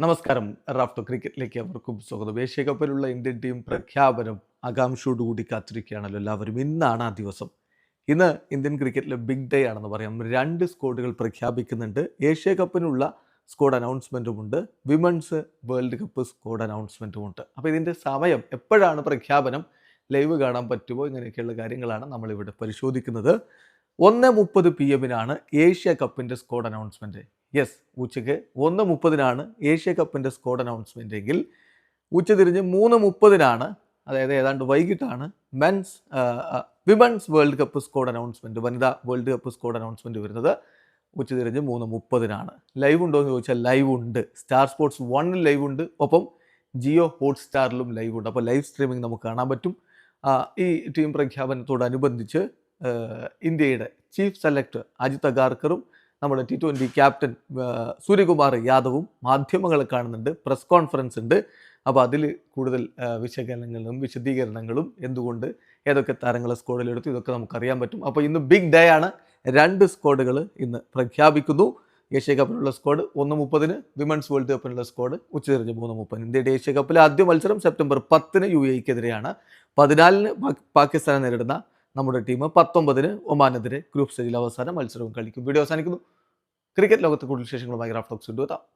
നമസ്കാരം. റാഫ്റ്റോ ക്രിക്കറ്റിലേക്ക് അവർക്കും സ്വാഗതം. ഏഷ്യ കപ്പിലുള്ള ഇന്ത്യൻ ടീം പ്രഖ്യാപനം ആകാംക്ഷയോടുകൂടി കാത്തിരിക്കുകയാണല്ലോ എല്ലാവരും. ഇന്നാണ് ആ ദിവസം. ഇന്ന് ഇന്ത്യൻ ക്രിക്കറ്റിലെ ബിഗ് ഡേ ആണെന്ന് പറയാം. രണ്ട് സ്കോഡുകൾ പ്രഖ്യാപിക്കുന്നുണ്ട്. ഏഷ്യ കപ്പിനുള്ള സ്കോഡ് അനൗൺസ്മെന്റും ഉണ്ട്. വിമൻസ് വേൾഡ് കപ്പ് സ്കോഡ് അനൗൺസ്മെന്റും ഉണ്ട്. അപ്പോൾ ഇതിന്റെ സമയം എപ്പോഴാണ് പ്രഖ്യാപനം? ലൈവ് കാണാൻ പറ്റുമോ? ഇങ്ങനെയൊക്കെയുള്ള കാര്യങ്ങളാണ് നമ്മളിവിടെ പരിശോധിക്കുന്നത്. ഒന്ന് മുപ്പത് പി എമ്മിനാണ് ഏഷ്യ കപ്പിന്റെ സ്കോഡ് അനൗൺസ്മെന്റ് യെസ് ഉച്ചയ്ക്ക് ഒന്ന് മുപ്പതിനാണ് ഏഷ്യ കപ്പിന്റെ സ്കോഡ് അനൗൺസ്മെന്റ് എങ്കിൽ ഉച്ചതിരിഞ്ഞ് മൂന്ന് മുപ്പതിനാണ് അതായത് ഏതാണ്ട് വൈകിട്ടാണ് men's women's world cup squad announcement വനിതാ വേൾഡ് കപ്പ് സ്ക്വാഡ് അനൗൺസ്മെന്റ് വരുന്നത്. ഉച്ചതിരിഞ്ഞ് മൂന്ന് മുപ്പതിനാണ്. ലൈവ് ഉണ്ടോ എന്ന് ചോദിച്ചാൽ ലൈവ് ഉണ്ട്. സ്റ്റാർ സ്പോർട്സ് വണ്ണിൽ ലൈവ് ഉണ്ട്. ഒപ്പം ജിയോ ഹോട്ട്സ്റ്റാറിലും ലൈവ് ഉണ്ട്. അപ്പോൾ ലൈവ് സ്ട്രീമിംഗ് നമുക്ക് കാണാൻ പറ്റും. ഈ ടീം പ്രഖ്യാപനത്തോടനുബന്ധിച്ച് ഇന്ത്യയുടെ ചീഫ് സെലക്ടർ അജിത് അഗാർക്കറും നമ്മുടെ ടി ട്വന്റി ക്യാപ്റ്റൻ സൂര്യകുമാർ യാദവും മാധ്യമങ്ങളെ കാണുന്നുണ്ട് പ്രസ് കോൺഫറൻസ് ഉണ്ട്. അപ്പോൾ അതിൽ കൂടുതൽ വിശകലനങ്ങളും വിശദീകരണങ്ങളും എന്തുകൊണ്ട് ഏതൊക്കെ താരങ്ങളെ സ്ക്വാഡിലെടുത്തു ഇതൊക്കെ നമുക്കറിയാൻ പറ്റും. അപ്പോൾ ഇന്ന് ബിഗ് ഡേ ആണ്. രണ്ട് സ്ക്വാഡുകൾ ഇന്ന് പ്രഖ്യാപിക്കുന്നു. ഏഷ്യ കപ്പിനുള്ള സ്ക്വാഡ് ഒന്ന് മുപ്പതിന് വിമൻസ് വേൾഡ് കപ്പിനുള്ള സ്ക്വാഡ് ഉച്ചതിരിഞ്ഞ് മൂന്ന് മുപ്പതിന്. ഇന്ത്യയുടെ ഏഷ്യ കപ്പിലെ ആദ്യ മത്സരം സെപ്റ്റംബർ പത്തിന് യു എക്കെതിരെയാണ് പതിനാലിന് പാക്- പാകിസ്ഥാനെ നേരിടുന്ന നമ്മുടെ ടീം പത്തൊമ്പതിന് ഒമാനെതിരെ ഗ്രൂപ്പ് സ്റ്റേജിൽ അവസാന മത്സരവും കളിക്കും. വീഡിയോ അവസാനിക്കുന്നു. ക്രിക്കറ്റ് ലോകത്ത് കൂടുതൽ വിശേഷങ്ങളുമായി റാഫ്റ്റോക്സ് കൊണ്ടുവെത്താം.